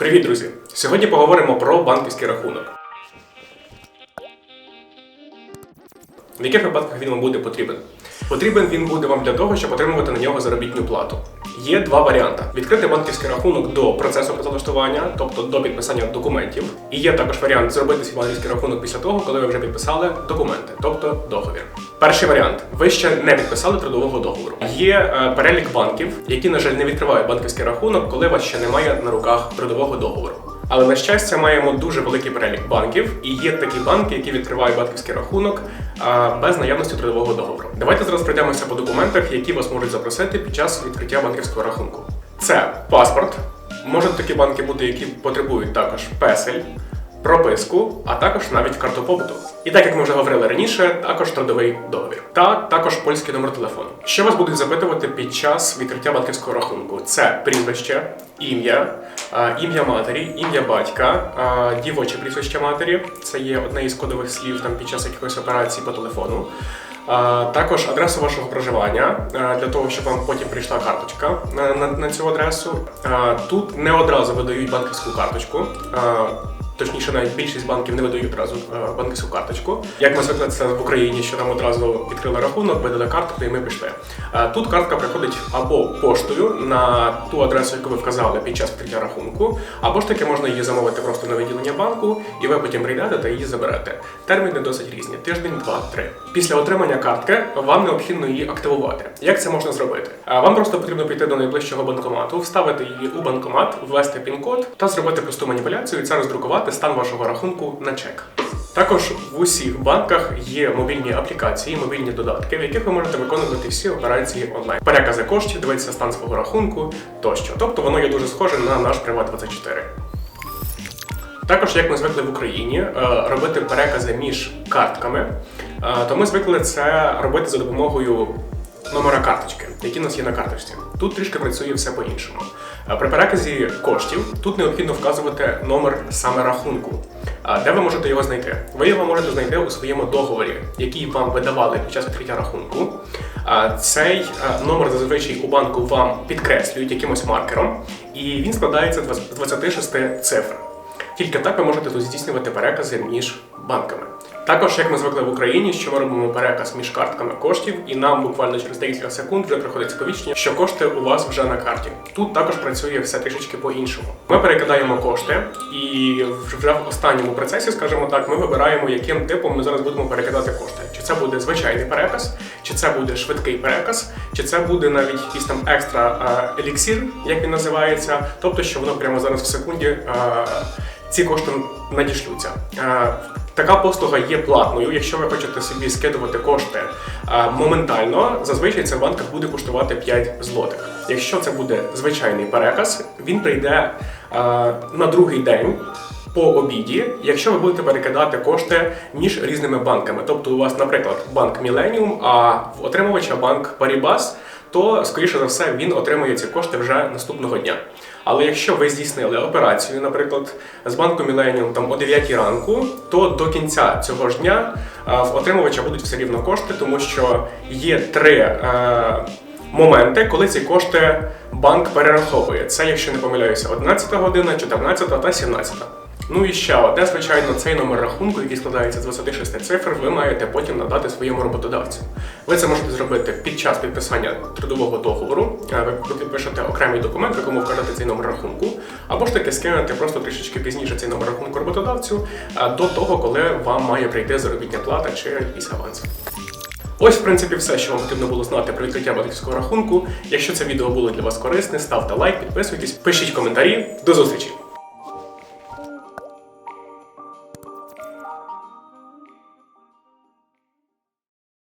Привіт, друзі! Сьогодні поговоримо про банківський рахунок. В яких випадках він вам буде потрібен? Потрібен він буде вам для того, щоб отримувати на нього заробітну плату. Є два варіанти: відкрити банківський рахунок до процесу працевлаштування, тобто до підписання документів. І є також варіант зробити свій банківський рахунок після того, коли ви вже підписали документи, тобто договір. Перший варіант: ви ще не підписали трудового договору. Є е, перелік банків, які, на жаль, не відкривають банківський рахунок, коли у вас ще немає на руках трудового договору. Але на щастя, маємо дуже великий перелік банків, і є такі банки, які відкривають банківський рахунок без наявності трудового договору. Давайте зараз пройдемося по документах, які вас можуть запросити під час відкриття банківського рахунку. Це паспорт. Можуть такі банки бути, які потребують також песель, прописку, а також навіть карту побуту. І так як ми вже говорили раніше, також трудовий договір та також польський номер телефону. Що вас будуть запитувати під час відкриття банківського рахунку? Це прізвище, ім'я, ім'я матері, ім'я батька, дівоче прізвище матері. Це є одне із кодових слів там під час якоїсь операції по телефону. Також адресу вашого проживання для того, щоб вам потім прийшла карточка на, на, на цю адресу. Тут не одразу видають банківську карточку. Точніше, навіть більшість банків не видають одразу е, банківську карточку. Як ми звикли це в Україні, що нам одразу відкрили рахунок, видали картку, і ми пішли. Е, Тут картка приходить або поштою на ту адресу, яку ви вказали під час відкриття рахунку, або ж таки можна її замовити просто на відділення банку, і ви потім прийдете та її заберете. Терміни досить різні: тиждень, два, три. Після отримання картки вам необхідно її активувати. Як це можна зробити? Е, Вам просто потрібно піти до найближчого банкомату, вставити її у банкомат, ввести пін-код та зробити просту маніпуляцію і це роздрукувати стан вашого рахунку на чек. Також в усіх банках є мобільні аплікації, мобільні додатки, в яких ви можете виконувати всі операції онлайн. Перекази коштів, дивитися стан свого рахунку тощо. Тобто воно є дуже схоже на наш Приват 24. Також, як ми звикли в Україні, е, робити перекази між картками, е, то ми звикли це робити за допомогою номера карточки, які у нас є на карточці. Тут трішки працює все по-іншому. Е, При переказі коштів тут необхідно вказувати номер саме рахунку. Де ви можете його знайти? Ви його можете знайти у своєму договорі, який вам видавали під час відкриття рахунку. Цей номер зазвичай у банку вам підкреслюють якимось маркером, і він складається з 26 цифр. Тільки так ви можете тут здійснювати перекази між банками. Також, як ми звикли в Україні, що ми робимо переказ між картками коштів, і нам буквально через декілька секунд вже приходить сповіщення, що кошти у вас вже на карті. Тут також працює все трішечки по-іншому. Ми перекидаємо кошти, і вже в останньому процесі, скажімо так, ми вибираємо, яким типом ми зараз будемо перекидати кошти. Чи це буде звичайний переказ, чи це буде швидкий переказ, чи це буде навіть якийсь там екстра еліксір, як він називається, тобто, що воно прямо зараз в секунді. ці кошти надішлються. Така послуга є платною. Якщо ви хочете собі скидувати кошти е, моментально, зазвичай це в банках буде коштувати 5 злотих. Якщо це буде звичайний переказ, він прийде е, на другий день. По обіді, якщо ви будете перекидати кошти між різними банками, тобто у вас, наприклад, банк Millennium, а в отримувача банк Paribas, то скоріше за все він отримує ці кошти вже наступного дня. Але якщо ви здійснили операцію, наприклад, з банку Millennium там о 9 ранку, то до кінця цього ж дня е, в отримувача будуть все рівно кошти, тому що є три. Е, Моменти, коли ці кошти банк перераховує. Це, якщо не помиляюся, 11 година, 14 та 17. Ну і ще одне, звичайно, цей номер рахунку, який складається з 26 цифр, ви маєте потім надати своєму роботодавцю. Ви це можете зробити під час підписання трудового договору. Е, Ви підпишете окремий документ, в якому вкажете цей номер рахунку, або ж таки скинете просто трішечки пізніше цей номер рахунку роботодавцю е, до того, коли вам має прийти заробітня плата чи якийсь аванс. Ось, в принципі, все, що вам потрібно було знати про відкриття банківського рахунку. Якщо це відео було для вас корисне, ставте лайк, підписуйтесь, пишіть коментарі. До зустрічі!